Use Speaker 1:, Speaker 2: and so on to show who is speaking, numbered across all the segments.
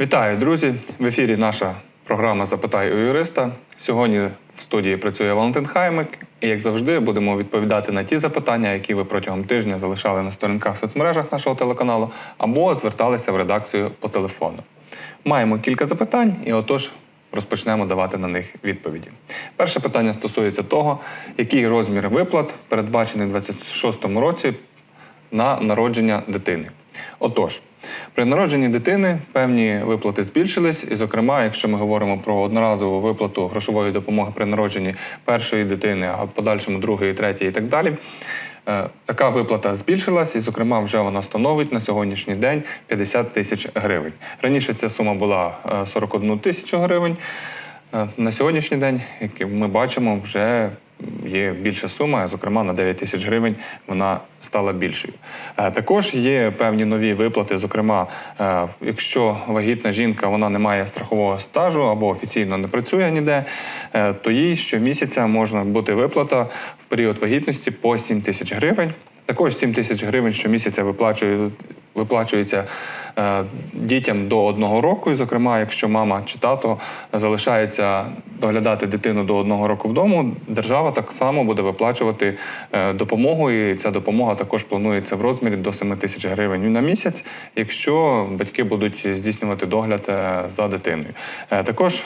Speaker 1: Вітаю, друзі! В ефірі наша програма Запитай у юриста. Сьогодні в студії працює Валентин Хаймик, і як завжди, будемо відповідати на ті запитання, які ви протягом тижня залишали на сторінках в соцмережах нашого телеканалу, або зверталися в редакцію по телефону. Маємо кілька запитань, і отож розпочнемо давати на них відповіді. Перше питання стосується того, який розмір виплат передбачений у 2026 році на народження дитини. Отож, при народженні дитини певні виплати збільшились, і, зокрема, якщо ми говоримо про одноразову виплату грошової допомоги при народженні першої дитини, а в подальшому другої, третьої і так далі. е, Така виплата збільшилась, і, зокрема, вже вона становить на сьогоднішній день 50 тисяч гривень. Раніше ця сума була е, 41 тисячу гривень. Е, На сьогоднішній день, як ми бачимо, вже є більша сума, зокрема на 9 тисяч гривень вона стала більшою. Е, Також є певні нові виплати. Зокрема, е, якщо вагітна жінка вона не має страхового стажу або офіційно не працює ніде, то їй щомісяця можна бути виплата в період вагітності по 7 тисяч гривень. Також 7 тисяч гривень щомісяця виплачують виплачується е, дітям до одного року. І, зокрема, якщо мама чи тато залишається доглядати дитину до одного року вдомо, держава так само буде виплачувати е, допомогу. І ця допомога також планується в розмірі до 7 тисяч гривень на місяць, якщо батьки будуть здійснювати догляд е, за дитиною. Також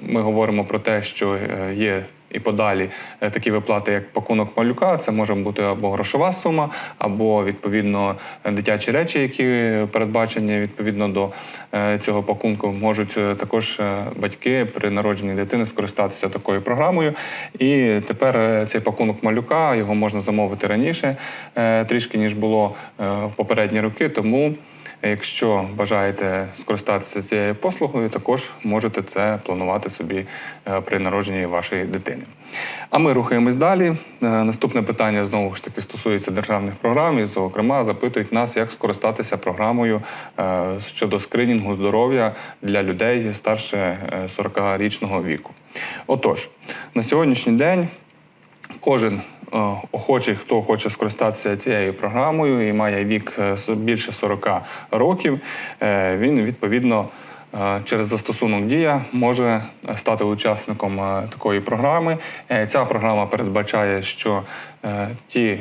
Speaker 1: ми говоримо про те, що є і подалі е, такі виплати, як пакунок малюка, це може бути або грошова сума, або відповідно дитячі речі, які передбачені відповідно до е, цього пакунку, можуть е, також батьки при народженні дитини скористатися такою програмою. І тепер цей пакунок малюка його можна замовити раніше трішки ніж було в попередні роки. Тому Якщо бажаєте скористатися цією послугою, також можете це планувати собі е, при народженні вашої дитини. А ми рухаємось далі. Е, Наступне питання знову ж таки стосується державних програм. І, зокрема, запитують нас, як скористатися програмою е, щодо скринінгу здоров'я для людей старше е, 40-річного віку. Отож, на сьогоднішній день кожен е, охочий, хто хоче скористатися цією програмою і має вік е, більше 40 років, е, він відповідно. Через застосунок Дія може стати учасником такої програми. Ця програма передбачає, що ті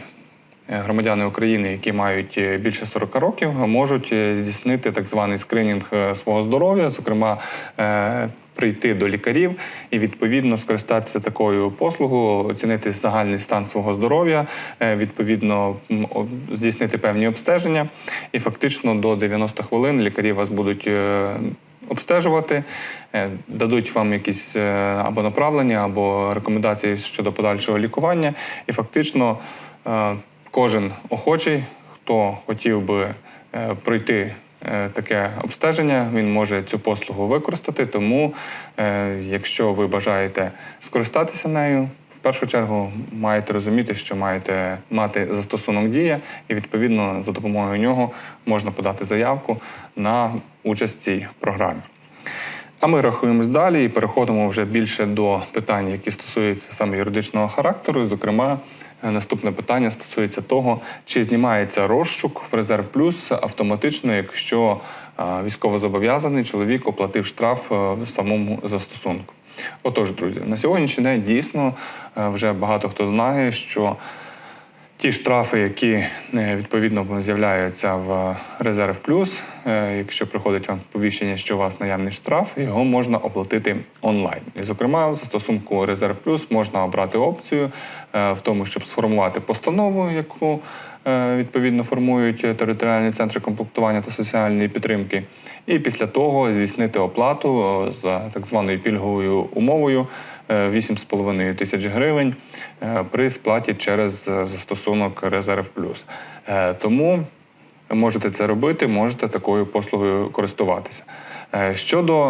Speaker 1: громадяни України, які мають більше 40 років, можуть здійснити так званий скринінг свого здоров'я, зокрема. Прийти до лікарів і відповідно скористатися такою послугою, оцінити загальний стан свого здоров'я, е, відповідно здійснити певні обстеження, і фактично до 90 хвилин лікарі вас будуть е, обстежувати, е, дадуть вам якісь або направлення, або рекомендації щодо подальшого лікування. І фактично кожен охочий, хто хотів би пройти таке обстеження, він може цю послугу використати. Тому, е, якщо ви бажаєте скористатися нею, в першу чергу маєте розуміти, що маєте мати застосунок дія, і відповідно за допомогою нього можна подати заявку на участь в цій програмі. А ми рахуємось далі і переходимо вже більше до питань, які стосуються саме юридичного характеру. Зокрема, е, наступне питання стосується того, чи знімається розшук в резерв плюс автоматично, якщо е, військовозобов'язаний чоловік оплатив штраф е, в самому застосунку. Отож, друзі, на сьогоднішній день дійсно е, вже багато хто знає, що Ті штрафи, які е, відповідно з'являються в резерв плюс, е, якщо приходить вам повіщення, що у вас наявний штраф, його можна оплатити онлайн. І, зокрема, в застосунку резерв плюс можна обрати опцію е, в тому, щоб сформувати постанову, яку відповідно формують територіальні центри комплектування та соціальної підтримки, і після того здійснити оплату за так званою пільговою умовою. Е, 8,5 тисяч гривень е, при сплаті через е, застосунок Резерв Плюс. Е, Тому можете це робити, можете такою послугою користуватися. Е, Щодо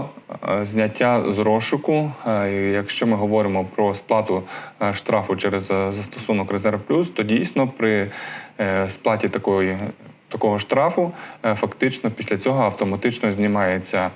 Speaker 1: е, зняття з розшуку, е, якщо ми говоримо про сплату е, штрафу через е, застосунок Резерв Плюс, то дійсно при е, сплаті такої, такого штрафу е, фактично після цього автоматично знімається е,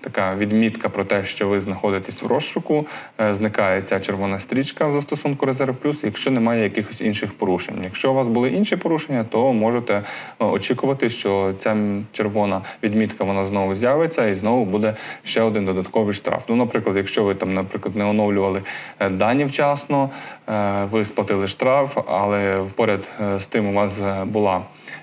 Speaker 1: така відмітка про те, що ви знаходитесь в розшуку, е, зникає ця червона стрічка в застосунку Резерв Плюс, якщо немає якихось інших порушень. Якщо у вас були інші порушення, то можете е, очікувати, що ця червона відмітка вона знову з'явиться і знову буде ще один додатковий штраф. Ну, наприклад, якщо ви там, наприклад, не оновлювали е, дані вчасно, е, ви сплатили штраф, але поряд е, з тим у вас е, була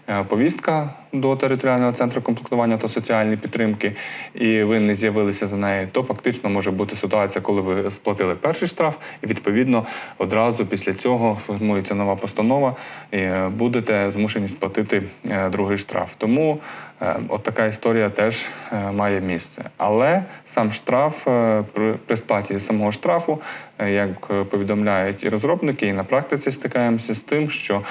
Speaker 1: е, повістка до територіального центру комплектування та соціальної підтримки, і ви не з'явилися за нею, то фактично може бути ситуація, коли ви сплатили перший штраф, і відповідно одразу після цього формується нова постанова, і е, будете змушені сплатити е, другий штраф. Тому е, от така історія теж має місце. Але сам штраф при, сплаті самого штрафу, як повідомляють і розробники, і на практиці стикаємося з тим, що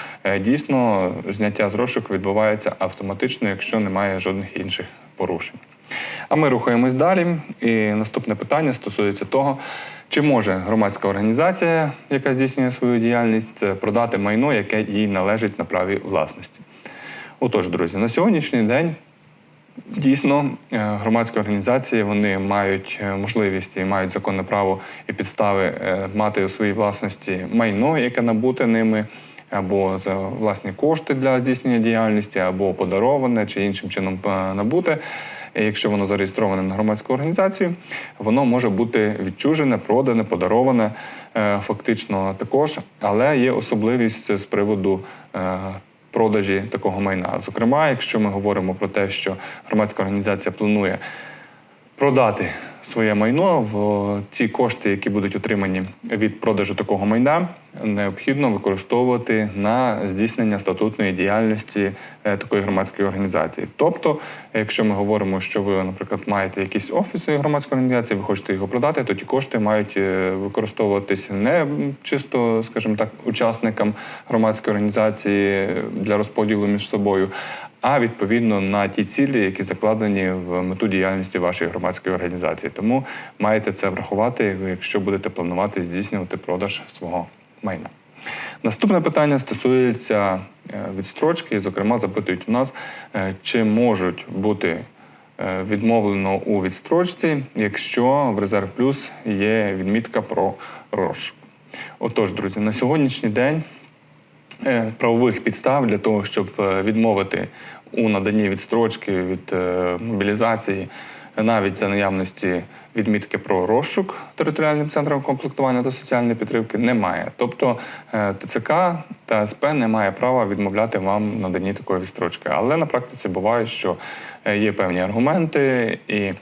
Speaker 1: дійсно зняття з розшуку відбувається автоматично, якщо немає жодних інших порушень. А ми рухаємось далі. І наступне питання стосується того, чи може громадська організація, яка здійснює свою діяльність, е, продати майно, яке їй належить на праві власності. Отож, друзі, на сьогоднішній день Дійсно, е, громадські організації вони мають е, можливість і мають законне право і підстави мати у своїй власності майно, яке набуте ними, або за власні кошти для здійснення діяльності, або подароване чи іншим чином е, набуте. Якщо воно зареєстроване на громадську організацію, воно може бути відчужене, продане, подароване е, фактично також, але є особливість з приводу е, продажі такого майна. Зокрема, якщо ми говоримо про те, що громадська організація планує продати своє майно в ці кошти, які будуть отримані від продажу такого майна, необхідно використовувати на здійснення статутної діяльності е, такої громадської організації. Тобто, якщо ми говоримо, що ви, наприклад, маєте якийсь офіс громадської організації, ви хочете його продати, то ті кошти мають е, використовуватися не чисто, скажімо так, учасникам громадської організації для розподілу між собою, а відповідно на ті цілі, які закладені в мету діяльності вашої громадської організації. Тому маєте це врахувати, якщо будете планувати здійснювати продаж свого майна. Наступне питання стосується е, відстрочки, зокрема, запитують у нас, е, чи можуть бути е, відмовлено у відстрочці, якщо в резерв плюс є відмітка про розшук. Отож, друзі, на сьогоднішній день правових підстав для того, щоб е, відмовити у наданні відстрочки від е, мобілізації, навіть за наявності відмітки про розшук територіальним центром комплектування та соціальної підтримки, немає. Тобто е, ТЦК та СП не має права відмовляти вам наданні такої відстрочки. Але на практиці буває, що е, є певні аргументи і. е,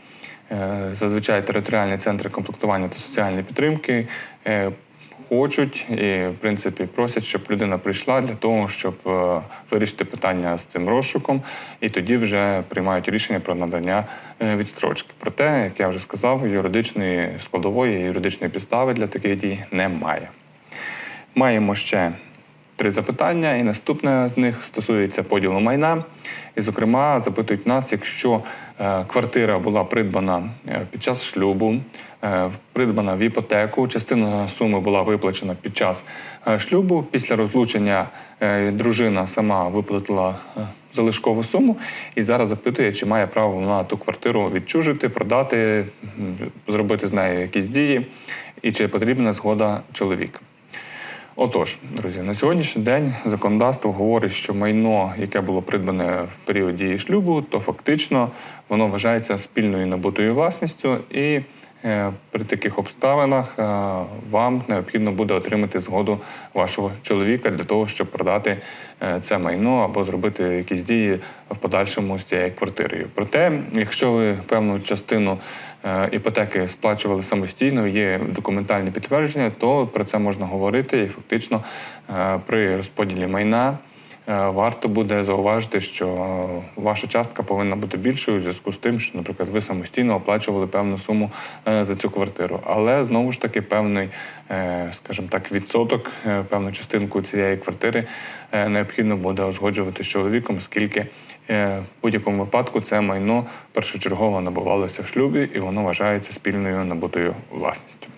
Speaker 1: Зазвичай територіальні центри комплектування та соціальної підтримки е, хочуть і, в принципі, просять, щоб людина прийшла для того, щоб е, вирішити питання з цим розшуком, і тоді вже приймають рішення про надання е, відстрочки. Проте, як я вже сказав, юридичної складової, юридичної підстави для таких дій немає. Маємо ще три запитання, і наступне з них стосується поділу майна. І, зокрема, запитують нас, якщо е, квартира була придбана е, під час шлюбу, е, придбана в іпотеку, частина суми була виплачена під час шлюбу. Після розлучення дружина сама виплатила залишкову суму і зараз запитує, чи має право вона ту квартиру відчужити, продати, зробити з нею якісь дії, і чи потрібна згода чоловіка. Отож, друзі, на сьогоднішній день законодавство говорить, що майно, яке було придбане в період дії шлюбу, то фактично воно вважається спільною набутою власністю, і е, при таких обставинах е, вам необхідно буде отримати згоду вашого чоловіка для того, щоб продати е, це майно або зробити якісь дії в подальшому з цією квартирою. Проте, якщо ви певну частину іпотеки сплачували самостійно, є документальні підтвердження, то про це можна говорити і фактично е, при розподілі майна. е, Варто буде зауважити, що е, ваша частка повинна бути більшою у зв'язку з тим, що, наприклад, ви самостійно оплачували певну суму е, за цю квартиру. Але знову ж таки певний, е, скажімо так, відсоток, е, певну частинку цієї квартири е, необхідно буде узгоджувати з чоловіком, оскільки е, в будь-якому випадку це майно першочергово набувалося в шлюбі і воно вважається спільною набутою власністю.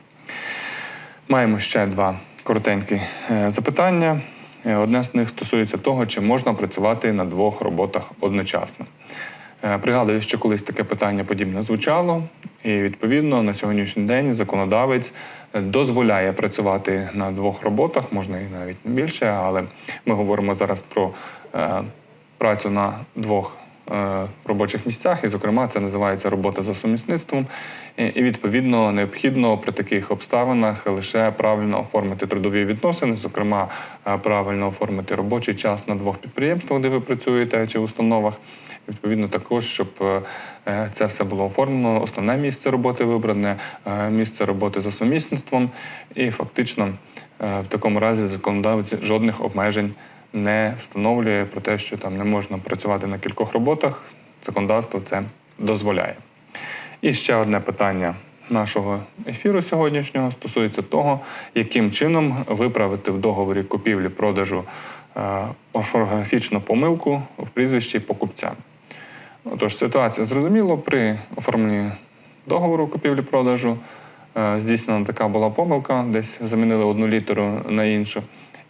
Speaker 1: Маємо ще два коротенькі е, запитання. Е, Одне з них стосується того, чи можна працювати на двох роботах одночасно. Е, Пригадую, що колись таке питання подібне звучало, і відповідно на сьогоднішній день законодавець е, дозволяє працювати на двох роботах, можна і навіть більше, але ми говоримо зараз про е, працю на двох е, робочих місцях, і, зокрема, це називається робота за сумісництвом. І, відповідно необхідно при таких обставинах лише правильно оформити трудові відносини, зокрема, е, правильно оформити робочий час на двох підприємствах, де ви працюєте, чи установах. Відповідно, також, щоб е, це все було оформлено, основне місце роботи вибране, місце роботи за сумісництвом, і фактично в такому разі законодавець жодних обмежень не встановлює про те, що там не можна працювати на кількох роботах. Законодавство це дозволяє. І ще одне питання нашого ефіру сьогоднішнього стосується того, яким чином виправити в договорі купівлі-продажу е, орфографічну помилку в прізвищі покупця. Отож, ситуація зрозуміло, при оформленні договору купівлі-продажу е, здійснена така була помилка, десь замінили одну літеру на іншу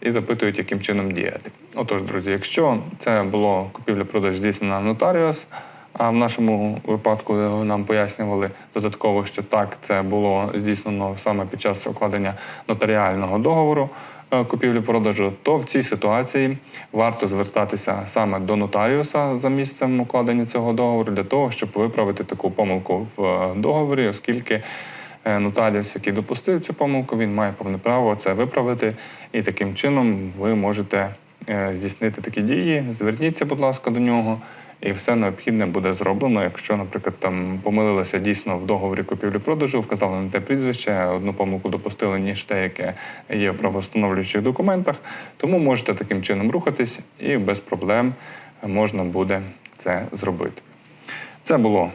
Speaker 1: і запитують, яким чином діяти. Отож, друзі, якщо це було купівля-продаж здійснена нотаріус, а в нашому випадку нам пояснювали додатково, що так, це було здійснено саме під час укладення нотаріального договору е, купівлі-продажу, то в цій ситуації варто звертатися саме до нотаріуса за місцем укладення цього договору для того, щоб виправити таку помилку в е, договорі, оскільки нотаріус, який допустив цю помилку, він має повне право це виправити, і таким чином ви можете е, здійснити такі дії. Зверніться, будь ласка, до нього. І все необхідне буде зроблено. Якщо, наприклад, там помилилися дійсно в договорі купівлі-продажу, вказали не те прізвище, одну помилку допустили, ніж те, яке є в правоустановлюючих документах, тому можете таким чином рухатись і без проблем можна буде це зробити. Це було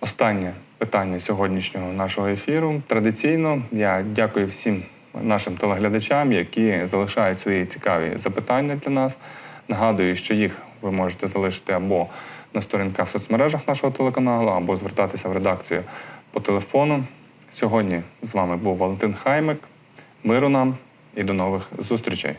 Speaker 1: останнє питання сьогоднішнього нашого ефіру. Традиційно я дякую всім нашим телеглядачам, які залишають свої цікаві запитання для нас. Нагадую, що їх ви можете залишити або на сторінках в соцмережах нашого телеканалу, або звертатися в редакцію по телефону. Сьогодні з вами був Валентин Хаймик. Миру нам і до нових зустрічей.